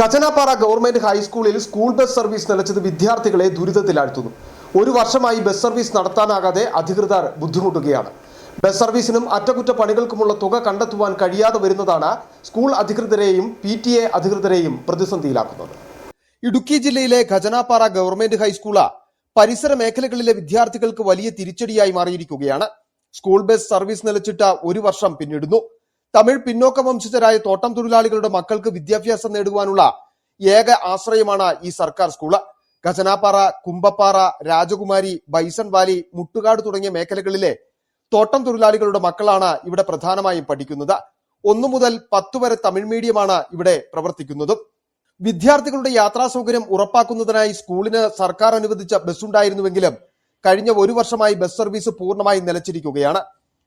കച്ചനാപ്പാറ government ഹൈസ്കൂളിൽ school bus service നിലച്ചത് വിദ്യാർത്ഥികളെ ദുരിതത്തിലാഴ്ത്തുന്നു. ഒരു വർഷമായി ബസ് സർവീസ് നടത്താനാകാതെ അധികൃതർ ബുദ്ധിമുട്ടുകയാണ്. ബസ് സർവീസിനും അറ്റകുറ്റപ്പണികൾക്കുമുള്ള തുക കണ്ടെത്തുവാൻ കഴിയാതെ വരുന്നതാണ് സ്കൂൾ അധികൃതരെയും പി ടി എ അധികൃതരെയും പ്രതിസന്ധിയിലാക്കുന്നത്. ഇടുക്കി ജില്ലയിലെ ഖജനാപ്പാറ ഗവൺമെന്റ് ഹൈസ്കൂൾ പരിസര മേഖലകളിലെ വിദ്യാർത്ഥികൾക്ക് വലിയ തിരിച്ചടിയായി മാറിയിരിക്കുകയാണ്. സ്കൂൾ ബസ് സർവീസ് നിലച്ചിട്ട് ഒരു വർഷം പിന്നിടുന്നു. തമിഴ് പിന്നോക്ക വംശജരായ തോട്ടം തൊഴിലാളികളുടെ മക്കൾക്ക് വിദ്യാഭ്യാസം നേടുവാനുള്ള ഏക ആശ്രയമാണ് ഈ സർക്കാർ സ്കൂൾ. ഖജനാപ്പാറ കുമ്പപ്പാറ രാജകുമാരി ബൈസൺ വാലി മുട്ടുകാട് തുടങ്ങിയ മേഖലകളിലെ തോട്ടം തൊഴിലാളികളുടെ മക്കളാണ് ഇവിടെ പ്രധാനമായും പഠിക്കുന്നത്. ഒന്നു മുതൽ പത്തു വരെ തമിഴ് മീഡിയമാണ് ഇവിടെ പ്രവർത്തിക്കുന്നതും. വിദ്യാർത്ഥികളുടെ യാത്രാ സൗകര്യം ഉറപ്പാക്കുന്നതിനായി സ്കൂളിന് സർക്കാർ അനുവദിച്ച ബസ് ഉണ്ടായിരുന്നുവെങ്കിലും കഴിഞ്ഞ ഒരു വർഷമായി ബസ് സർവീസ് പൂർണമായി നിലച്ചിരിക്കുകയാണ്.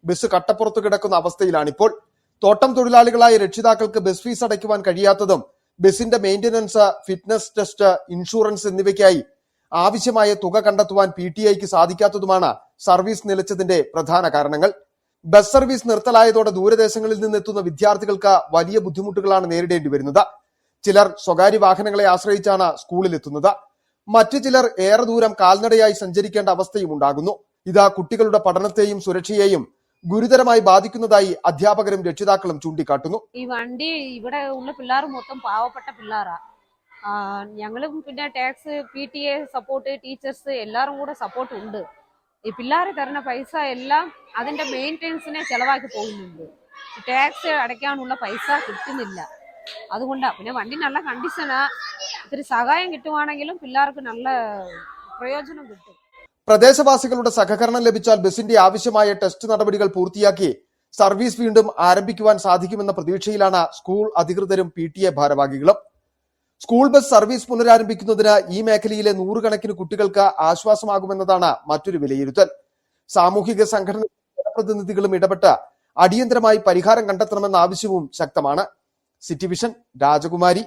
ബസ് കട്ടപ്പുറത്ത് കിടക്കുന്ന അവസ്ഥയിലാണിപ്പോൾ. തോട്ടം തൊഴിലാളികളായ രക്ഷിതാക്കൾക്ക് ബസ് ഫീസ് അടയ്ക്കുവാൻ കഴിയാത്തതും ബസിന്റെ മെയിന്റനൻസ് ഫിറ്റ്നസ് ടെസ്റ്റ് ഇൻഷുറൻസ് എന്നിവയ്ക്കായി ആവശ്യമായ തുക കണ്ടെത്തുവാൻ പി ടി ഐക്ക് സാധിക്കാത്തതുമാണ് സർവീസ് നിലച്ചതിന്റെ പ്രധാന കാരണങ്ങൾ. ബസ് സർവീസ് നിർത്തലായതോടെ ദൂരദേശങ്ങളിൽ നിന്നെത്തുന്ന വിദ്യാർത്ഥികൾക്ക് വലിയ ബുദ്ധിമുട്ടുകളാണ് നേരിടേണ്ടി വരുന്നത്. ചിലർ സ്വകാര്യ വാഹനങ്ങളെ ആശ്രയിച്ചാണ് സ്കൂളിൽ എത്തുന്നത് മറ്റു ചിലർ ഏറെ ദൂരം കാൽനടയായി സഞ്ചരിക്കേണ്ട അവസ്ഥയും ഉണ്ടാകുന്നു. ഇത് കുട്ടികളുടെ പഠനത്തെയും സുരക്ഷയെയും ഗുരുതരമായി ബാധിക്കുന്നതായി അധ്യാപകരും രക്ഷിതാക്കളും ചൂണ്ടിക്കാട്ടുന്നു. ഈ വണ്ടി ഇവിടെ ഉള്ള പിള്ളേർ മൊത്തം പാവപ്പെട്ട പിള്ളേരാ. ഞങ്ങളും പിന്നെ tax P T A support teachers എല്ലാവരും കൂടെ സപ്പോർട്ട് ഉണ്ട്. ഈ പിള്ളേർ തരുന്ന പൈസ എല്ലാം അതിന്റെ മെയിന്റെനൻസിനെ ചെലവാക്കി പോകുന്നുണ്ട്. ടാക്സ് അടയ്ക്കാനുള്ള പൈസ കിട്ടുന്നില്ല. അതുകൊണ്ടാ പിന്നെ വണ്ടി നല്ല കണ്ടീഷനാ ഇത്തിരി സഹായം കിട്ടുവാണെങ്കിലും പിള്ളേർക്ക് നല്ല പ്രയോജനം കിട്ടും. പ്രദേശവാസികളുടെ സഹകരണം ലഭിച്ചാൽ ബസിന്റെ ആവശ്യമായ ടെസ്റ്റ് നടപടികൾ പൂർത്തിയാക്കി സർവീസ് വീണ്ടും ആരംഭിക്കുവാൻ സാധിക്കുമെന്ന പ്രതീക്ഷയിലാണ് സ്കൂൾ അധികൃതരും പി ടി എ ഭാരവാഹികളും. സ്കൂൾ ബസ് സർവീസ് പുനരാരംഭിക്കുന്നതിന് ഈ മേഖലയിലെ നൂറുകണക്കിന് കുട്ടികൾക്ക് ആശ്വാസമാകുമെന്നതാണ് മറ്റൊരു വിലയിരുത്തൽ. സാമൂഹിക സംഘടന പ്രതിനിധികളും ഇടപെട്ട് അടിയന്തരമായി പരിഹാരം കണ്ടെത്തണമെന്ന ആവശ്യവും ശക്തമാണ്. സിറ്റി വിഷൻ രാജകുമാരി.